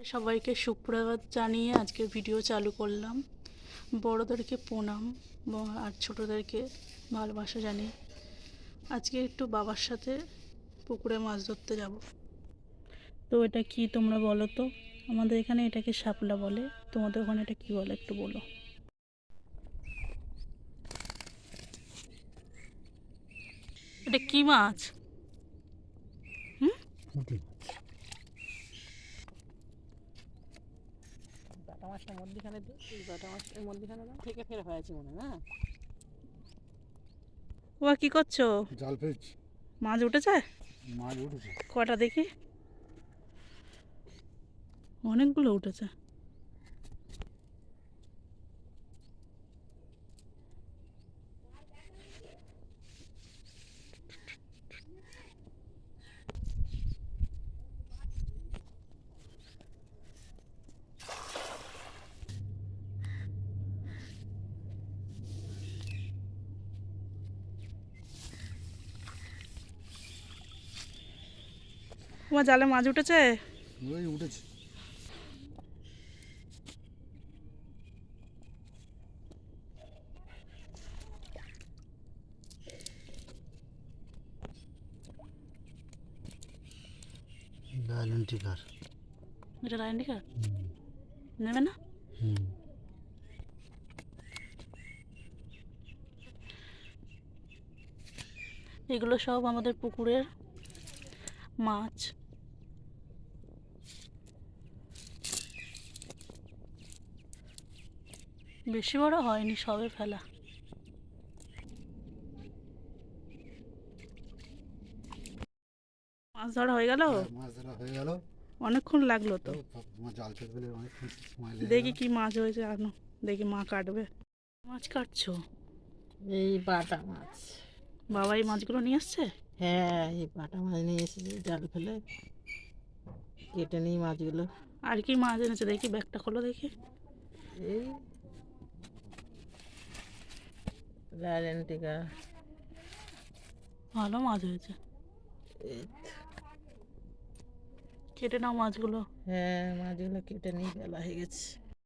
সবাইকে সুপ্রভাত জানিয়ে আজকে ভিডিও চালু করলাম। বড়োদেরকে প্রণাম আর ছোটোদেরকে ভালোবাসা জানিয়ে। আজকে একটু বাবার সাথে পুকুরে মাছ ধরতে যাব। তো এটা কি তোমরা বলো তো? আমাদের এখানে এটাকে শাপলা বলে। তোমাদের ওখানে এটা কি বলে একটু বলো। এটা কি মাছ? বাটা মাছটা মধ্যিখানে দিই এই বাটা মাছটা মধ্যিখানে দাও থেকে ফের হয়েছে মনে হয় না? ও কি করছ? জাল ফেলছি। মাছ উঠেছে? মাছ উঠেছে। কটা দেখি? অনেকগুলো উঠেছে। তোমার জালে মাছ উঠেছে? ওই উঠেছে। টিকার এটা নেবে না? এগুলো সব আমাদের পুকুরের মাছ। বেশি বড় হয়নি সবে ফেলা। মাছ ধরা হয়ে গেল? মাছ ধরা হয়ে গেল। অনেকক্ষণ লাগল তো। তো জাল ফেলতে অনেকক্ষণ সময় দেখি। কি মাছ হয়েছে আনো। দেখি মা কাটবে। মাছ কাটছো? এই বাটা মাছ। বাবা এই মাছগুলো নিয়ে আসছে? হ্যাঁ এই পাটা মাছ নিয়ে এসেছি জাল ফেলে কেটে নিই মাছগুলো। আর কি মাছ এনেছে দেখি ব্যাগটা খোলো দেখি। এই লাইলেন্টিকা ভালো মাছ হয়েছে। কেটে নাও মাছগুলো। হ্যাঁ মাছগুলো কেটে নিই বেলা হয়ে গেছে।